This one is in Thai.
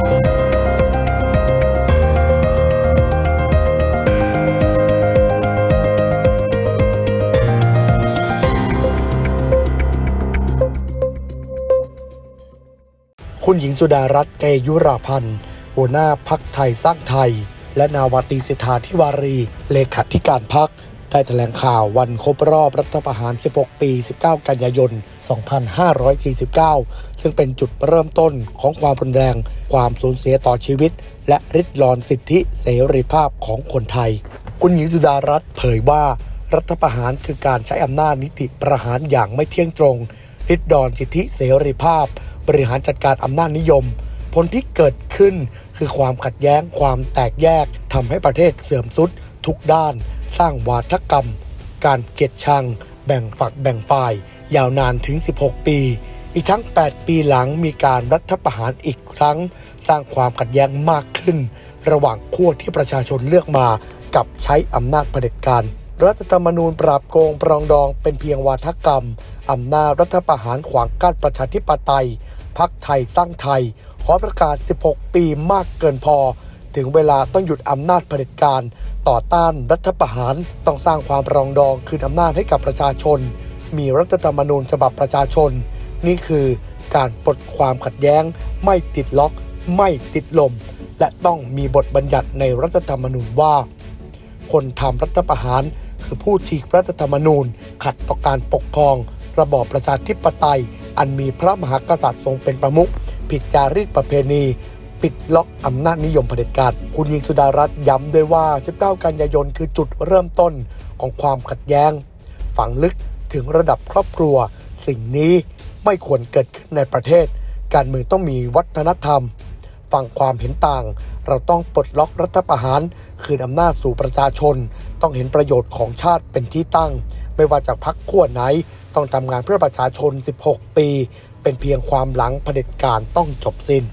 คุณหญิงสุดารัตน์เตยุราพันธ์ หัวหน้าพักไทยสร้างไทย และนาวาตรีสิทธาธิวารี เลขาธิการพัก ได้แถลงข่าววันครบรอบรัฐประหาร 16 ปี 19 กันยายน 2549 ซึ่งเป็นจุดเริ่มต้นของความรุนแรง ความสูญเสียต่อชีวิต และริดรอนสิทธิเสรีภาพของคนไทย คุณหญิงสุดารัตน์เผยว่ารัฐประหารคือการใช้อำนาจนิติประหารอย่างไม่เที่ยงตรง ริดรอนสิทธิเสรีภาพ บริหารจัดการอำนาจนิยม ผลที่เกิดขึ้นคือความขัดแย้งความแตกแยกทำให้ประเทศเสื่อมทรุดทุกด้าน สร้างวาทกรรม การเกลียดชัง แบ่งฝักแบ่งฝ่าย ยาวนานถึง 16 ปี อีกทั้ง 8 ปีหลังมีการรัฐประหารอีกครั้ง สร้างความขัดแย้งมากขึ้น ระหว่างขั้วที่ประชาชนเลือกมา กับใช้อำนาจเผด็จการรัฐธรรมนูญปราบโกงปรองดองเป็นเพียงวาทกรรม อำนาจรัฐประหารขวางกั้นประชาธิปไตย พักไทยสร้างไทย ขอประกาศ 16 ปีมากเกินพอ ถึงเวลาต้องหยุดอำนาจเผด็จการ ต่อต้านรัฐประหาร ต้องสร้างความปรองดองคืนอำนาจให้กับประชาชน มีรัฐธรรมนูญฉบับประชาชน นี่คือการปลดความขัดแย้ง ไม่ติดล็อก ไม่ติดลม และต้องมีบทบัญญัติในรัฐธรรมนูญว่า คนทำรัฐประหาร คือผู้ฉีกรัฐธรรมนูญ ขัดต่อการปกครอง ระบอบประชาธิปไตย อันมีพระมหากษัตริย์ทรงเป็นประมุขผิดจารีตประเพณี ปิดล็อกอำนาจนิยมเผด็จการคุณหญิงสุดารัตน์ย้ำด้วยว่า 19 กันยายนคือจุดเริ่มต้นของความขัดแย้ง ฝังลึกถึงระดับครอบครัว สิ่งนี้ไม่ควรเกิดขึ้นในประเทศ การเมืองต้องมีวัฒนธรรม ฟังความเห็นต่าง เราต้องปลดล็อกรัฐประหาร คืนอำนาจสู่ประชาชน ต้องเห็นประโยชน์ของชาติเป็นที่ตั้ง ไม่ว่าจากพักขั้วไหน ต้องทำงานเพื่อประชาชน 16 ปี เป็นเพียงความหลังเผด็จการต้องจบสิ้น